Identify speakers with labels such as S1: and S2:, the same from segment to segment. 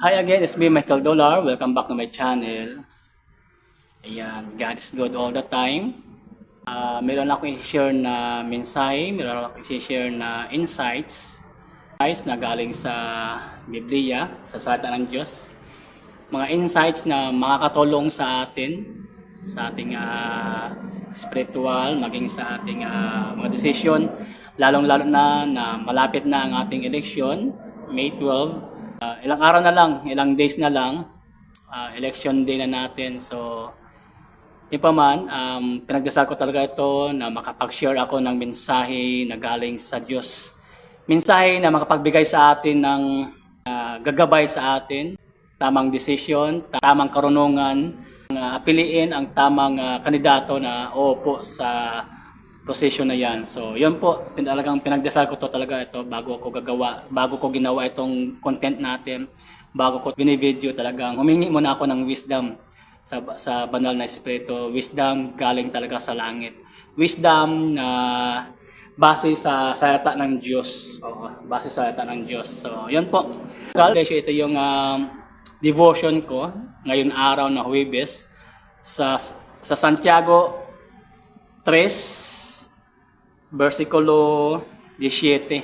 S1: Hi again, it's me Michael Dollar. Welcome back to my channel. Ayan, God is good all the time. Ah, meron ako i-share na mensahe, meron ako i-share na insights guys na galing sa Biblia, sa salita ng Diyos. Mga insights na makakatulong sa atin, sa ating ah, spiritual, maging sa ating ah, mga desisyon, lalong-lalo na na malapit na ang ating election, May 12. Ah, ilang araw na lang, ilang days na lang, ah, election day na natin. So, yun pa man, um, pinagdasal ko talaga ito na makapag-share ako ng mensahe na galing sa Diyos. Mensahe na makapagbigay sa atin ng ah, gagabay sa atin, tamang desisyon, tamang karunungan, na piliin ang tamang ah, kandidato na uupo sa position na yan. So, yun po, talagang pinagdasal ko to talaga ito bago ko gagawa, bago ko ginawa itong content natin, bago ko binivideo talagang humingi muna ako ng wisdom sa sa banal na espiritu, wisdom galing talaga sa langit. Wisdom na base sa salita ng Diyos. Oo, base sa salita ng Diyos. So, yun po. Ito yung um, devotion ko ngayon araw na Huwebes sa sa Santiago 3 versikulo 17.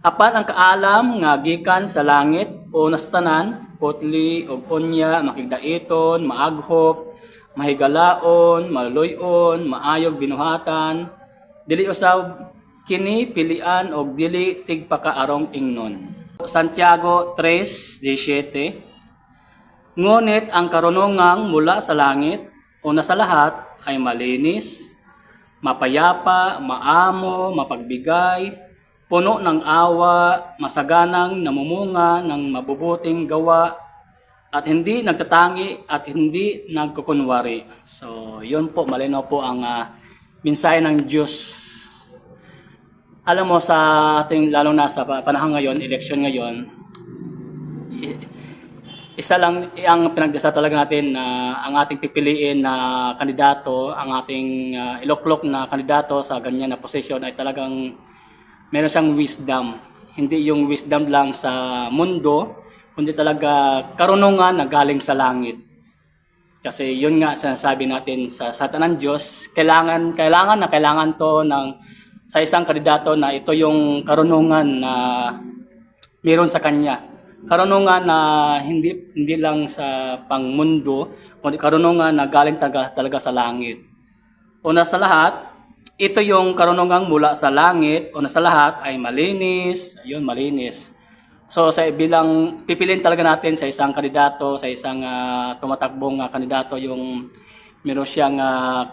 S1: Apan ang kaalam nga gikan sa langit o nastanan, putli o unya, makigdaiton, maaghop, mahigalaon, maluloyon, maayog binuhatan, dili usab kini pilian og dili tigpakaarong ingnon. Santiago 3:17 Ngunit ang karunungang mula sa langit, una sa lahat ay malinis, mapayapa, maamo, mapagbigay, puno ng awa, masaganang namumunga ng mabubuting gawa, at hindi nagtatangi at hindi nagkukunwari. So, yun po, malinaw po ang ah, mensahe ng Diyos. Alam mo sa ating, lalo na sa pa- panahon ngayon, election ngayon, isa lang ang pinagdasa talaga natin na ang ating pipiliin na kandidato, ang ating ah, iloklok na kandidato sa ganyan na posisyon ay talagang meron siyang wisdom. Hindi yung wisdom lang sa mundo, kundi talaga karunungan na galing sa langit. Kasi yun nga sinasabi natin sa salita ng Diyos, kailangan, kailangan na kailangan to ng sa isang kandidato na ito yung karunungan na meron sa kanya. Karunungan na hindi hindi lang sa pangmundo, kundi karunungan na galing talaga, talaga sa langit. Una sa lahat, ito yung karunungang mula sa langit. Una sa lahat ay malinis. Ayun, malinis. So sa bilang pipiliin talaga natin sa isang kandidato, sa isang ah, tumatakbong ah, kandidato yung meron siyang ah,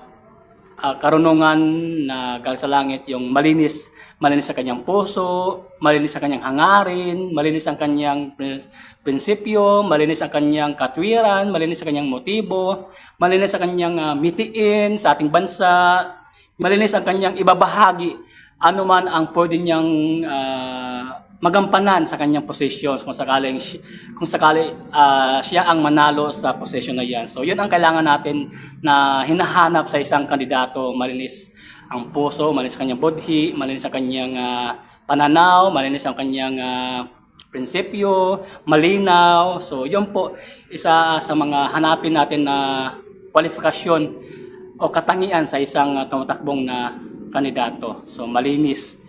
S1: ah, karunungan na galing sa langit, yung malinis, malinis sa kanyang puso, malinis sa kanyang hangarin, malinis ang kanyang prin- prinsipyo, malinis ang kanyang katwiran, malinis sa kanyang motibo, malinis sa kanyang ah, mitiin sa ating bansa, malinis ang kanyang ibabahagi. Ano man ang pwede niyang ah, magampanan sa kanyang posisyon kung sakaling kung sakali ah, siya ang manalo sa posisyon na yan. So yun ang kailangan natin na hinahanap sa isang kandidato, malinis ang puso, malinis ang kanyang budhi, malinis ang kanyang ah, pananaw, malinis ang kanyang ah, prinsipyo, malinaw. So yun po isa sa mga hanapin natin na kwalifikasyon o katangian sa isang uh, tumatakbong na kandidato. So malinis,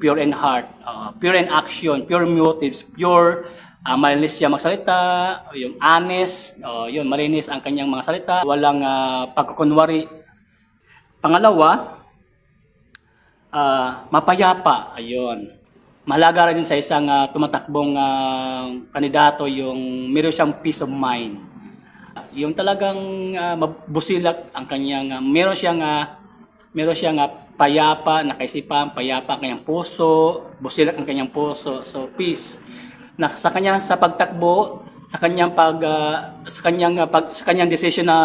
S1: pure in heart, uh, pure in action, pure motives, pure uh, malinis siya magsalita, yung honest, uh, yun malinis ang kanyang mga salita, walang uh, pagkukunwari. Pangalawa, ah, mapayapa, ayun. Mahalaga rin sa isang ah, tumatakbong ah, kandidato yung meron siyang peace of mind. Yung talagang ah, mabusilak ang kanyang ah, meron siyang ah, meron siyang ah, payapa na kaisipan, payapa ang kanyang puso, busilak ang kanyang puso. So peace. Na sa kanyang sa pagtakbo, sa kanyang pag ah, sa kanyang ah, pag sa kanyang decision na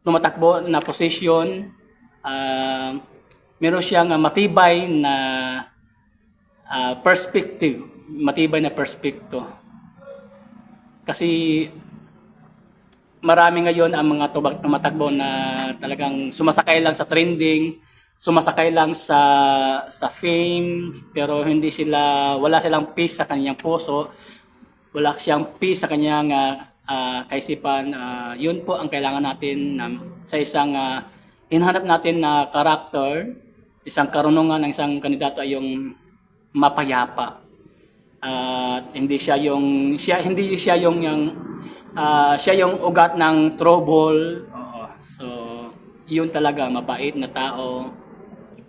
S1: tumatakbo na position, ah, meron siyang ah, matibay na ah, perspective, matibay na perspekto. Kasi marami ngayon ang mga tubag tumatakbo na talagang sumasakay lang sa trending, sumasakay lang sa sa fame, pero hindi sila wala silang peace sa kanyang puso. wala siyang peace sa kanyang ah, ah, kaisipan. Ah, yun po ang kailangan natin na, sa isang uh, hinahanap natin na karakter, isang karunungan ng isang kandidato ay yung mapayapa. At hindi siya yung siya hindi siya yung yung ah, siya yung ugat ng trouble. Oo. So, yun talaga mabait na tao.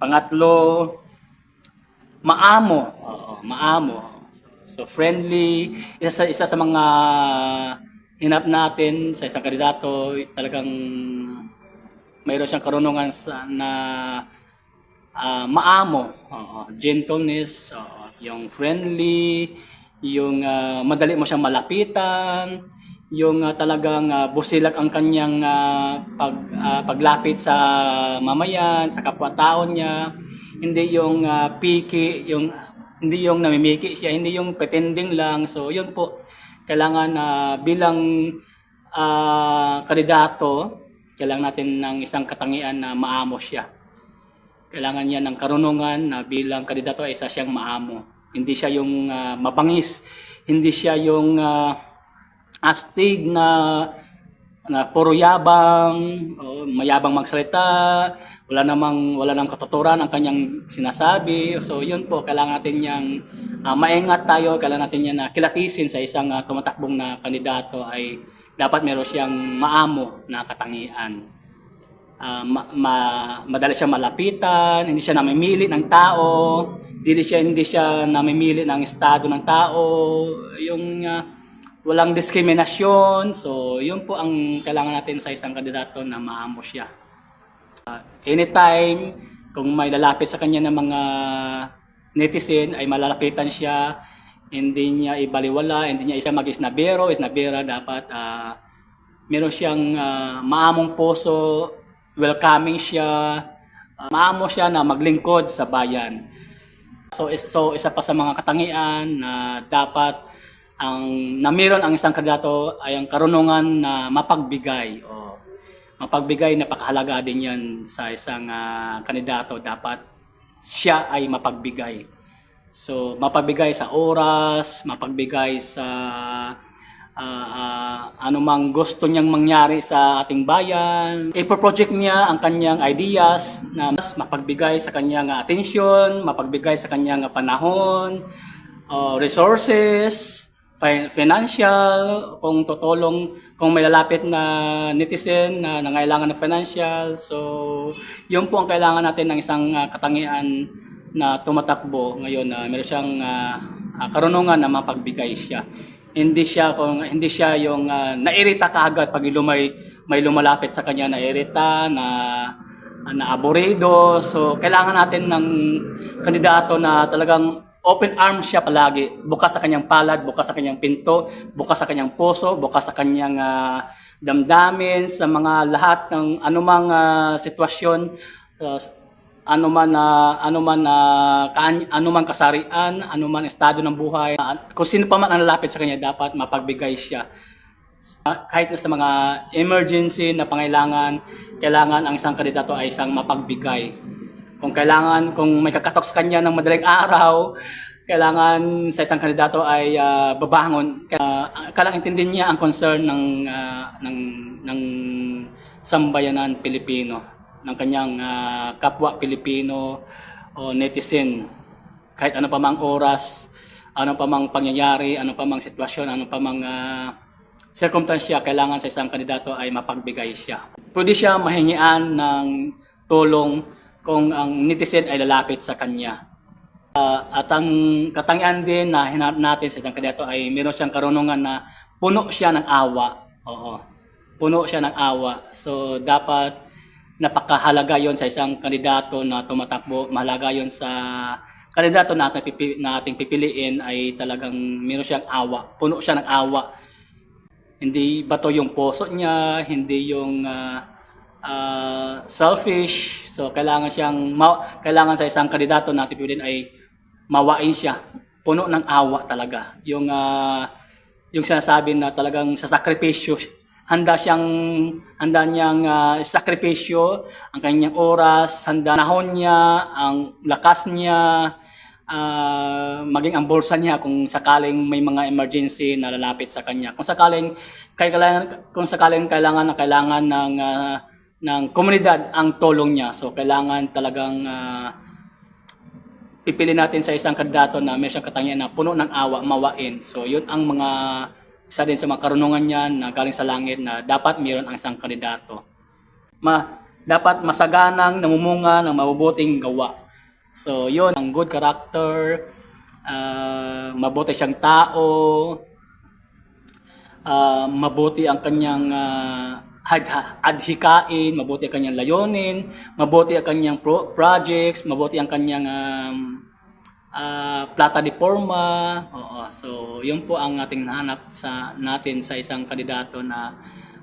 S1: Pangatlo, maamo. Oo, maamo. So friendly, isa sa isa sa mga hinap natin sa isang kandidato, talagang mayroon siyang karunungan sa, na ah, maamo, Oo, gentleness, oo, yung friendly, yung ah, madali mo siyang malapitan, yung ah, talagang ah, busilak ang kanyang ah, pag, ah, paglapit sa mamayan, sa kapwa-tao niya, hindi yung ah, picky, yung hindi yung namimiki siya, hindi yung pretending lang. So, yun po, kailangan na bilang ah, kandidato, kailangan natin ng isang katangian na maamo siya. Kailangan niya ng karunungan na bilang kandidato ay isa siyang maamo. Hindi siya yung ah, mabangis, hindi siya yung ah, astig na na puro yabang, o mayabang magsalita, wala namang wala nang katuturan ang kanyang sinasabi. So yun po, kailangan natin yang ah, maingat tayo, kailangan natin yan na kilatisin sa isang ah, tumatakbong na kandidato ay dapat meron siyang maamo na katangian. Ah, ma, ma- madali siya malapitan, hindi siya namimili ng tao, hindi siya hindi siya namimili ng estado ng tao, yung ah, walang diskriminasyon. So, yun po ang kailangan natin sa isang kandidato na maamo siya. Ah, anytime, kung may lalapit sa kanya ng mga netizen, ay malalapitan siya, hindi niya ibaliwala, hindi niya isa mag-isnabero, isnabera, dapat ah, meron siyang ah, maamong puso, welcoming siya, ah, maamo siya na maglingkod sa bayan. So, is, so isa pa sa mga katangian na dapat ang na meron ang isang kandidato ay ang karunungan na mapagbigay. O, mapagbigay napakahalaga din yan sa isang ah, kandidato. Dapat siya ay mapagbigay. So, mapagbigay sa oras, mapagbigay sa ah, ah, anumang gusto niyang mangyari sa ating bayan. Ipo-project niya ang kanyang ideas na mas mapagbigay sa kanyang atensyon, mapagbigay sa kanyang ah, panahon, uh, resources, financial, kung tutulong, kung may lalapit na netizen na nangailangan ng financial. So, yun po ang kailangan natin ng isang ah, katangian na tumatakbo ngayon na meron siyang ah, karunungan na mapagbigay siya. Hindi siya kung hindi siya yung ah, nairita kaagad pag lumay may lumalapit sa kanya na na aborido. So, kailangan natin ng kandidato na talagang open arms siya palagi. Bukas sa kanyang palad, bukas sa kanyang pinto, bukas sa kanyang puso, bukas sa kanyang ah, damdamin, sa mga lahat ng anumang ah, sitwasyon, ah, anuman na anuman na kaan, anuman kasarian, anuman estado ng buhay, ah, kung sino pa man ang lalapit sa kanya dapat mapagbigay siya. Ah, kahit na sa mga emergency na pangailangan, kailangan ang isang kandidato ay isang mapagbigay. Kung kailangan, kung may kakatok sa kanya ng madaling araw, kailangan sa isang kandidato ay ah, babangon. Uh, kailangan intindihin niya ang concern ng, ah, ng, ng sambayanan Pilipino, ng kanyang ah, kapwa Pilipino o netizen. Kahit ano pa mang oras, ano pa mang pangyayari, ano pa mang sitwasyon, ano pa mang ah, circumstansya, kailangan sa isang kandidato ay mapagbigay siya. Pwede siya mahingian ng tulong kung ang netizen ay lalapit sa kanya. Ah, at ang katangian din na hinanap natin sa isang kandidato ay meron siyang karunungan na puno siya ng awa. Oo. Puno siya ng awa. So dapat napakahalaga yon sa isang kandidato na tumatakbo. Mahalaga yon sa kandidato na ating, pipi, na ating pipiliin ay talagang meron siyang awa. Puno siya ng awa. Hindi bato yung puso niya, hindi yung ah, ah, selfish. So kailangan siyang kailangan sa isang kandidato na pipiliin ay mawain siya. Puno ng awa talaga. Yung ah, yung sinasabi na talagang sa sakripisyo handa siyang handa niyang ah, sakripisyo ang kanyang oras, handa nahon niya, ang lakas niya, ah, maging ang bulsa niya kung sakaling may mga emergency na lalapit sa kanya. Kung sakaling kailangan kung sakaling kailangan na kailangan ng ah, ng komunidad ang tulong niya. So kailangan talagang ah, pipili natin sa isang kandidato na may siyang katangian na puno ng awa, mawain. So yun ang mga isa din sa mga karunungan niya na galing sa langit na dapat mayroon ang isang kandidato. Ma, dapat masaganang namumunga ng mabubuting gawa. So yun, ang good character, ah, mabuti siyang tao, ah, mabuti ang kanyang ah, had- adhikain, mabuti ang kanyang layunin, mabuti ang kanyang pro- projects, mabuti ang kanyang um, ah, plata de forma. Oo, so yun po ang ating nahanap sa natin sa isang kandidato na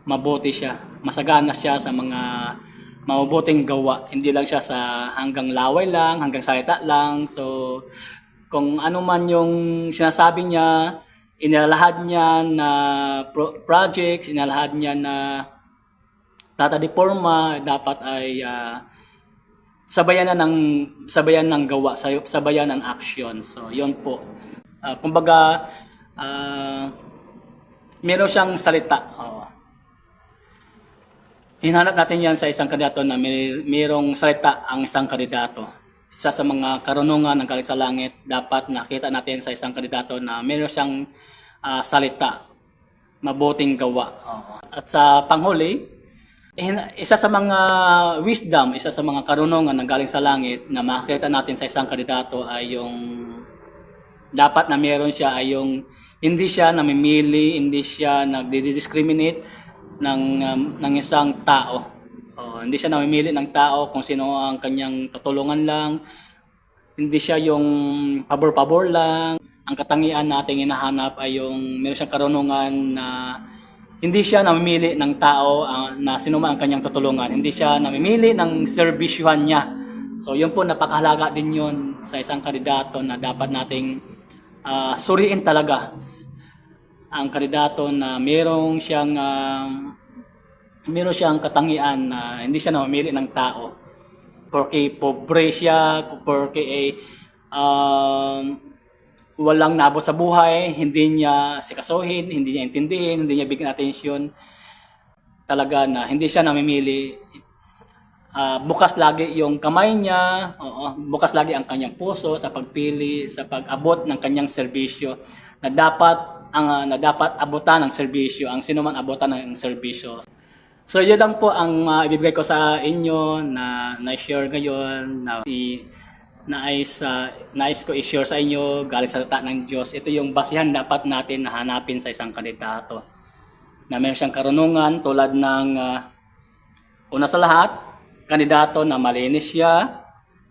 S1: mabuti siya, masagana siya sa mga mabubuting gawa. Hindi lang siya sa hanggang laway lang, hanggang salita lang. So kung ano man yung sinasabi niya, inalahad niya na pro- projects, inalahad niya na tata de forma, dapat ay ah, sabayan na ng sabayan ng gawa, sabayan ng action. So, 'yon po. Ah, kumbaga ah, meron siyang salita. Oo. Hinanap natin yan sa isang kandidato na may, mayroong salita ang isang kandidato. Isa sa mga karunungan ng galing sa langit, dapat nakita natin sa isang kandidato na meron siyang ah, salita, mabuting gawa. Oo. At sa panghuli, hin- isa sa mga wisdom, isa sa mga karunungan ng galing sa langit na makikita natin sa isang kandidato ay yung dapat na meron siya ay yung hindi siya namimili, hindi siya nagdi-discriminate ng um, ng isang tao. Oh, hindi siya namimili ng tao kung sino ang kanyang tutulungan lang. Hindi siya yung pabor-pabor lang. Ang katangian nating hinahanap ay yung meron siyang karunungan na hindi siya namimili ng tao ah, na sino man ang kanyang tutulungan. Hindi siya namimili ng serbisyuhan niya. So yun po napakahalaga din yun sa isang kandidato na dapat nating ah, suriin talaga ang kandidato na merong siyang um, meron siyang katangian na hindi siya namimili ng tao. Porque pobre siya, porque eh, um, walang nabot sa buhay, hindi niya sikasuhin, hindi niya intindihin, hindi niya bigyan atensyon. Talaga na hindi siya namimili. Ah, bukas lagi yung kamay niya, oo, bukas lagi ang kanyang puso sa pagpili, sa pag-abot ng kanyang serbisyo na dapat ang ah, na dapat abutan ng serbisyo, ang sino man abutan ng serbisyo. So yun lang po ang ah, ibibigay ko sa inyo na na-share ngayon na i nais ah, nais ko i-share sa inyo galing sa salita ng Diyos. Ito yung basihan dapat natin na hanapin sa isang kandidato. Na meron siyang karunungan tulad ng ah, Una sa lahat, kandidato na malinis siya,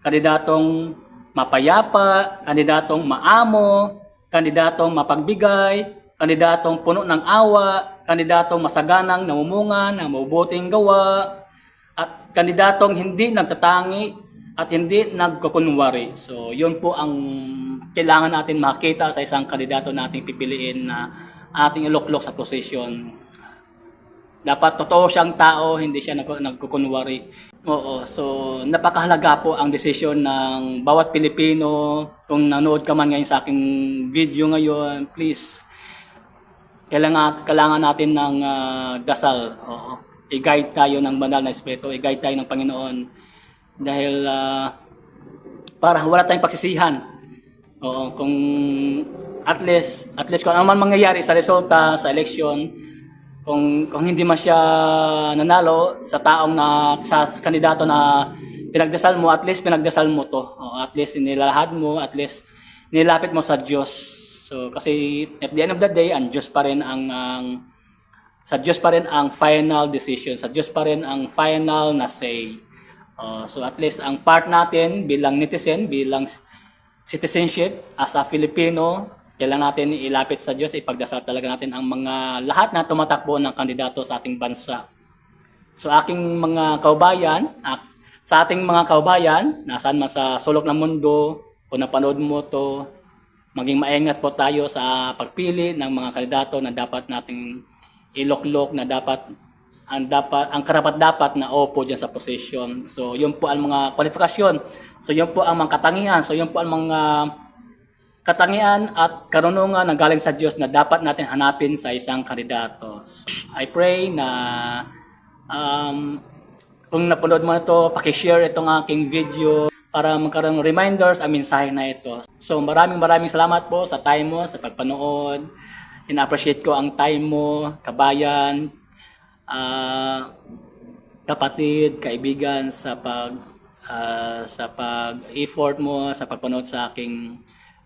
S1: kandidatong mapayapa, kandidatong maamo, kandidatong mapagbigay, kandidatong puno ng awa, kandidatong masaganang namumunga ng mabubuting gawa, at kandidatong hindi nagtatangi at hindi nagkukunwari. So, yun po ang kailangan natin makita sa isang kandidato nating pipiliin na ating iluklok sa posisyon dapat totoo siyang tao, hindi siya nag- nagkukunwari. Oo, so napakahalaga po ang desisyon ng bawat Pilipino. Kung nanood ka man ngayon sa aking video ngayon, please, kailangan, kailangan natin ng ah, dasal. Oo. I-guide tayo ng banal na espiritu, i-guide tayo ng Panginoon. Dahil ah, para wala tayong pagsisihan. Oo, kung at least, at least kung ano man mangyayari sa resulta, sa election, kung kung hindi man siya nanalo sa taong na sa kandidato na pinagdasal mo, at least pinagdasal mo to. O, at least nilalahad mo, at least nilapit mo sa Diyos. So kasi at the end of the day, ang Diyos pa rin ang, ang sa Diyos pa rin ang final decision. Sa Diyos pa rin ang final na say. O, so at least ang part natin bilang netizen, bilang citizenship as a Filipino, kailangan natin ilapit sa Diyos, ipagdasal talaga natin ang mga lahat na tumatakbo ng kandidato sa ating bansa. So aking mga kaubayan, ak- sa ating mga kaubayan, nasaan man sa sulok ng mundo, kung napanood mo to, maging maingat po tayo sa pagpili ng mga kandidato na dapat nating iloklok na dapat ang dapat ang karapat dapat na opo diyan sa position. So yun po ang mga kwalifikasyon. So yun po ang mga katangian. So yun po ang mga katangian at karunungan na galing sa Diyos na dapat natin hanapin sa isang kandidato. I pray na um, kung napanood mo na ito, pakishare itong aking video para magkaroon ng reminders ang mensahe na ito. So maraming maraming salamat po sa time mo, sa pagpanood. Ina-appreciate ko ang time mo, kabayan, ah, kapatid, kaibigan sa pag ah, sa pag-effort mo sa pagpanood sa aking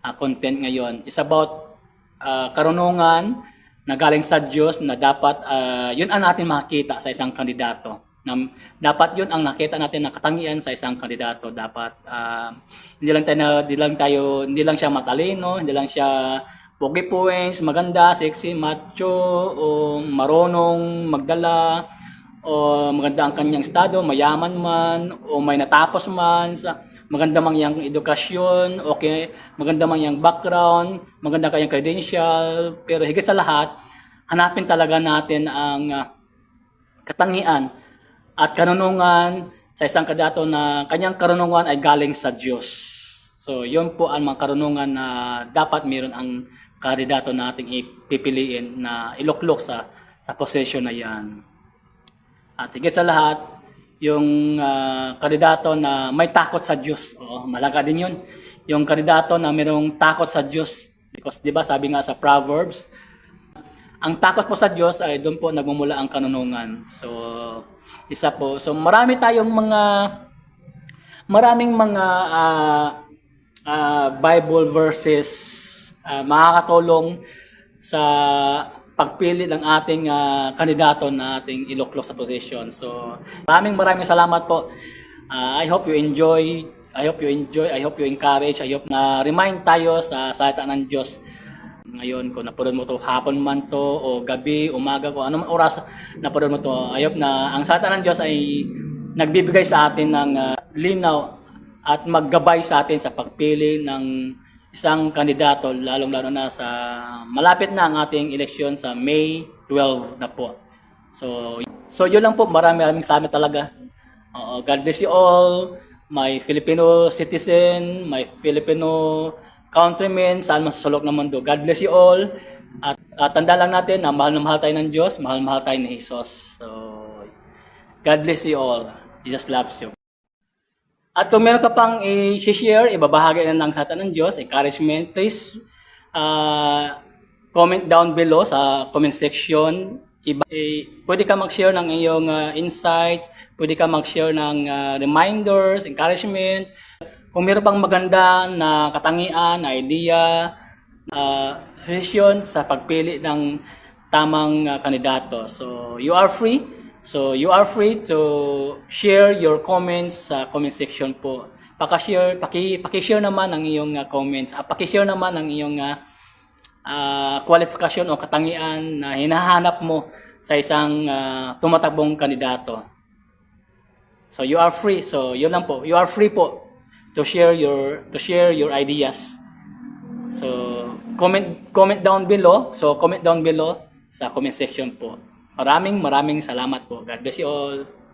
S1: ah, content ngayon. It's about ah, karunungan na galing sa Diyos na dapat ah, yun ang natin makikita sa isang kandidato. Na, dapat yun ang nakita natin na katangian sa isang kandidato. Dapat ah, hindi lang tayo hindi lang tayo hindi lang siya matalino, hindi lang siya pogi points, maganda, sexy, macho, o marunong magdala, o maganda ang kanyang estado, mayaman man, o may natapos man, sa, maganda man yung edukasyon, okay, maganda man yung background, maganda kayang credential, pero higit sa lahat, hanapin talaga natin ang ah, katangian at karunungan sa isang kandidato na kanyang karunungan ay galing sa Diyos. So, yun po ang mga karunungan na dapat meron ang kandidato nating ipipiliin na iluklok sa sa posisyon na yan. At higit sa lahat, yung ah, kandidato na may takot sa Diyos. Oo, malaga din yun. Yung kandidato na mayroong takot sa Diyos. Because, di ba, sabi nga sa Proverbs, ang takot po sa Diyos ay doon po nagmumula ang kanunungan. So, isa po. So, marami tayong mga maraming mga ah, ah, Bible verses ah, makakatulong sa pagpili ng ating ah, kandidato na ating iluklok sa position. So, maraming maraming salamat po. Ah, I hope you enjoy. I hope you enjoy. I hope you encourage. I hope na remind tayo sa salita ng Diyos. Ngayon, kung napanood mo to hapon man to, o gabi, umaga, kung anong oras napanood mo to, I hope na ang salita ng Diyos ay nagbibigay sa atin ng ah, linaw at maggabay sa atin sa pagpili ng isang kandidato, lalong-lalo na sa malapit na ang ating eleksyon sa May 12 na po. So, so yun lang po. Maraming maraming salamat talaga. Oo, God bless you all. My Filipino citizen, my Filipino countrymen, saan man sa sulok ng mundo. God bless you all. At, at tanda lang natin na mahal na mahal tayo ng Diyos, mahal na mahal tayo ni Jesus. So, God bless you all. Jesus loves you. At kung meron ka pang i-share, ibabahagi na ng satan ng Diyos, encouragement, please uh, comment down below sa comment section. Iba, eh, pwede ka mag-share ng iyong uh, insights, pwede ka mag-share ng uh, reminders, encouragement. Kung meron pang maganda na katangian, na idea, uh, suggestion sa pagpili ng tamang uh, kandidato. So, you are free. So, you are free to share your comments sa comment section po. Paka-share, paki, paki-share naman ang iyong uh, comments. Uh, paki-share naman ang iyong uh, uh, o katangian na hinahanap mo sa isang uh, tumatakbong kandidato. So, you are free. So, yun lang po. You are free po to share your to share your ideas. So, comment comment down below. So, comment down below sa comment section po. Maraming maraming salamat po. God bless you all.